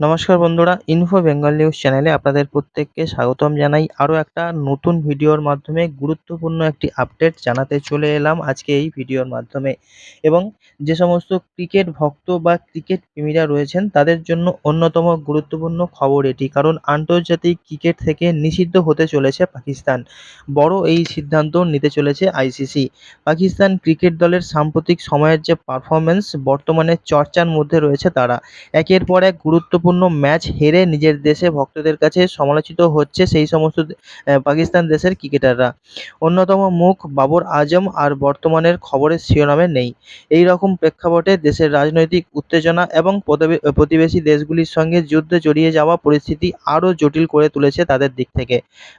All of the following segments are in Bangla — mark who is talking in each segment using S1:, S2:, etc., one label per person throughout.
S1: নমস্কার বন্ধুরা ইনফো বেঙ্গল নিউজ চ্যানেলে আপনাদের প্রত্যেককে স্বাগতম জানাই। আরও একটা নতুন ভিডিওর মাধ্যমে গুরুত্বপূর্ণ একটি আপডেট জানাতে চলে এলাম আজকে এই ভিডিওর মাধ্যমে। এবং যে সমস্ত ক্রিকেট ভক্ত বা ক্রিকেট প্রেমীরা রয়েছেন, তাদের জন্য অন্যতম গুরুত্বপূর্ণ খবর এটি, কারণ আন্তর্জাতিক ক্রিকেট থেকে নিষিদ্ধ হতে চলেছে পাকিস্তান। বড় এই সিদ্ধান্ত নিতে চলেছে আইসিসি পাকিস্তান ক্রিকেট দলের সাম্প্রতিক সময়ের যে পারফরমেন্স বর্তমানে চর্চার মধ্যে রয়েছে তারা। একের পর এক গুরুত্বপূর্ণ ম্যাচ হেরে নিজের দেশে ভক্তদের কাছে সমালোচিত হচ্ছে সেই সমস্ত পাকিস্তান দেশের ক্রিকেটাররা। অন্যতম মুখ বাবর আজম আর বর্তমানের খবরের শিরোনামে নেই। এই রকম প্রেক্ষাপটে দেশের রাজনৈতিক উত্তেজনা এবং প্রতিবেশী দেশগুলির সঙ্গে যুদ্ধে জড়িয়ে যাওয়া পরিস্থিতি আরও জটিল করে তুলেছে তাদের দিক থেকে।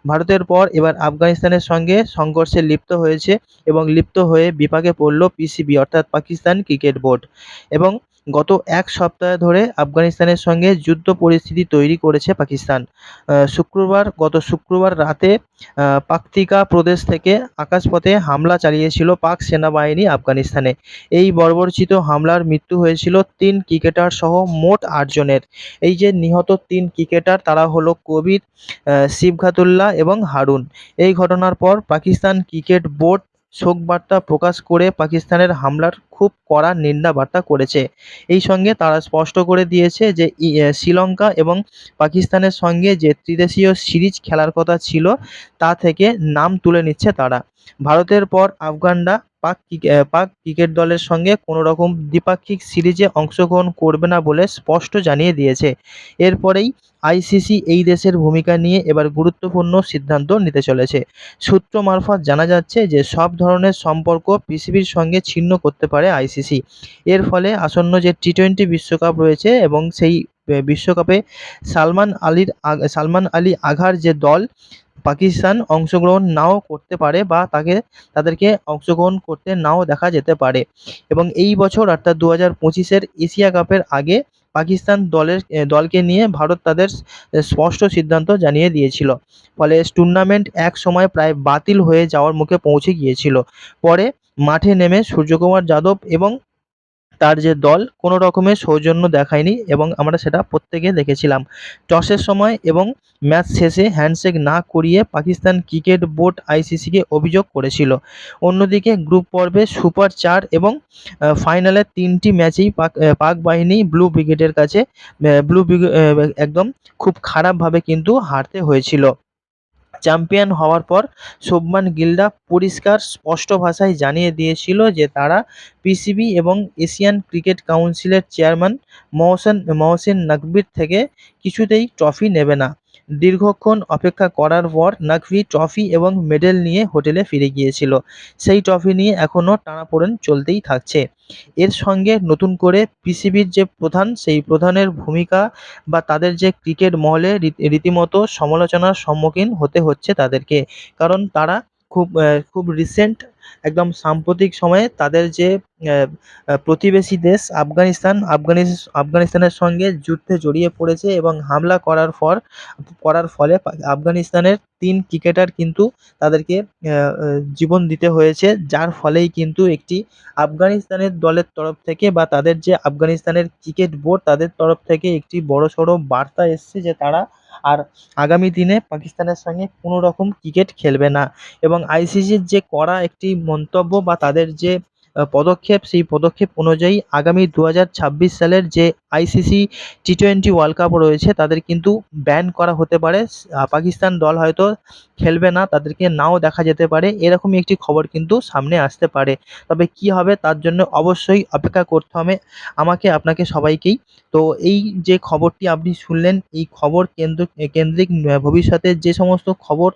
S1: ভারতের পর এবার আফগানিস্তানের সঙ্গে সংঘর্ষে লিপ্ত হয়েছে এবং লিপ্ত হয়ে বিপাকে পড়ল পিসিবি অর্থাৎ পাকিস্তান ক্রিকেট বোর্ড। এবং গত এক সপ্তাহ ধরে আফগানিস্তানের সঙ্গে যুদ্ধ পরিস্থিতি তৈরি করেছে পাকিস্তান। শুক্রবার, গত শুক্রবার রাতে পাকতিকা প্রদেশ থেকে আকাশপথে হামলা চালিয়েছিল পাক সেনাবাহিনী আফগানিস্তানে। এই বর্বরচিত হামলার মৃত্যু হয়েছিল তিন ক্রিকেটার সহ মোট আটজনের। এই যে নিহত তিন ক্রিকেটার, তারা হলো কবির শিবঘাতুল্লাহ এবং হারুন। এই ঘটনার পর পাকিস্তান ক্রিকেট বোর্ড শোকবার্তা প্রকাশ করে পাকিস্তানের হামলার খুব কড়া নিন্দা বার্তা করেছে। এই সঙ্গে তারা স্পষ্ট করে দিয়েছে যে শ্রীলঙ্কা এবং পাকিস্তানের সঙ্গে যে ত্রিদেশীয় সিরিজ খেলার কথা ছিল, তা থেকে নাম তুলে নিচ্ছে তারা। ভারতের পর আফগানরা পাক পাক ক্রিকেট দলের সঙ্গে কোনো রকম দ্বিপাক্ষিক সিরিজে অংশগ্রহণ করবে না বলে স্পষ্ট জানিয়ে দিয়েছে। এরপরেই আইসিসি এই দেশের ভূমিকা নিয়ে এবার গুরুত্বপূর্ণ সিদ্ধান্ত নিতে চলেছে। সূত্র মারফত জানা যাচ্ছে যে, সব ধরনের সম্পর্ক পিসিবির সঙ্গে ছিন্ন করতে পারে আইসিসি। এর ফলে আসন্ন যে টি টোয়েন্টি বিশ্বকাপ রয়েছে এবং সেই বিশ্বকাপে সালমান আলির সালমান আলী আঘার যে দল পাকিস্তান অংশগ্রহণ নাও করতে পারে বা তাকে, তাদেরকে অংশগ্রহণ করতে নাও দেখা যেতে পারে। এবং এই বছর অর্থাৎ দু হাজার পঁচিশের এশিয়া কাপের আগে পাকিস্তান দলের, দলকে নিয়ে ভারত তাদের স্পষ্ট সিদ্ধান্ত জানিয়ে দিয়েছিল। ফলে টুর্নামেন্ট এক সময় প্রায় বাতিল হয়ে যাওয়ার মুখে পৌঁছে গিয়েছিল। পরে মাঠে নেমে সূর্যকুমার যাদব এবং তার যে দল কোনো রকমের সৌজন্য দেখায়নি এবং আমরা সেটা প্রত্যেকে দেখেছিলাম। টসের সময় এবং ম্যাচ শেষে হ্যান্ডশেক না করিয়ে পাকিস্তান ক্রিকেট বোর্ড আইসিসিকে অভিযোগ করেছিল। অন্যদিকে গ্রুপ পর্বে সুপার চার এবং ফাইনালের তিনটি ম্যাচেই পাক পাক বাহিনী ব্লু ব্রিগেডের কাছে ব্লু একদম খুব খারাপভাবে কিন্তু হারতে হয়েছিল। চ্যাম্পিয়ন হওয়ার পর শোভমান গিল্ডা পরিষ্কার, স্পষ্ট ভাষায় জানিয়ে দিয়েছিল যে তারা পিসিবি এবং এশিয়ান ক্রিকেট কাউন্সিলের চেয়ারম্যান মহসেন, মহসিন নকভির থেকে কিছুতেই ট্রফি নেবে না। দীর্ঘক্ষণ অপেক্ষা করার পর নাকভি ট্রফি এবং মেডেল নিয়ে হোটেলে ফিরে গিয়েছিল। সেই ট্রফি নিয়ে এখনও টানাপোড়েন চলতেই থাকছে। এর সঙ্গে নতুন করে পিসিবির যে প্রধান, সেই প্রধানের ভূমিকা বা তাদের যে ক্রিকেট মহলে রীতিমতো সমালোচনার সম্মুখীন হতে হচ্ছে তাদেরকে। কারণ তারা খুব খুব রিসেন্ট একদম সাম্প্রতিক সময়ে তাদের যে প্রতিবেশী দেশ আফগানিস্তান আফগানিস্তানের সঙ্গে যুদ্ধে জড়িয়ে পড়েছে এবং হামলা করার পর করার ফলে আফগানিস্তানের তিন ক্রিকেটার কিন্তু তাদেরকে জীবন দিতে হয়েছে, যার ফলেই কিন্তু একটি আফগানিস্তানের দলের তরফ থেকে বা তাদের যে আফগানিস্তানের ক্রিকেট বোর্ড তাদের তরফ থেকে একটি বড়সড় বার্তা এসছে যে তারা আর আগামী দিনে পাকিস্তানের সঙ্গে কোনো রকম ক্রিকেট খেলবে না। এবং আইসিসির যে কড়া একটি মন্তব্য বা তাদের যে পদক্ষেপ, সেই পদক্ষেপ অনুযায়ী আগামী দু হাজার ছাব্বিশ সালের যে ICC T twenty world cup রয়েছে, তাদের কিন্তু ব্যান করা হতে পারে। পাকিস্তান দল হয়তো খেলবে না, তাদেরকে নাও দেখা যেতে পারে। এরকমই একটি খবর কিন্তু সামনে আসতে পারে। তবে কী হবে তার জন্য অবশ্যই অপেক্ষা করতে হবে আমাকে, আপনাকে সবাইকেই। তো এই যে খবরটি আপনি শুনলেন, এই খবর কেন্দ্র, কেন্দ্রিক ভবিষ্যতে যে সমস্ত খবর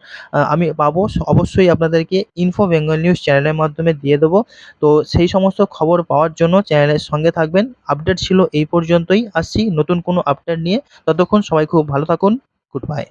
S1: আমি পাবো, অবশ্যই আপনাদেরকে ইনফো বেঙ্গল নিউজ চ্যানেলের মাধ্যমে দিয়ে দেবো। তো সেই সমস্ত খবর পাওয়ার জন্য চ্যানেলের সঙ্গে থাকবেন। আপডেট ছিল এই পর্যন্তই। আসছি নতুন কোনো আপডেট নিয়ে। ততক্ষণ সবাই খুব ভালো থাকুন। Good bye.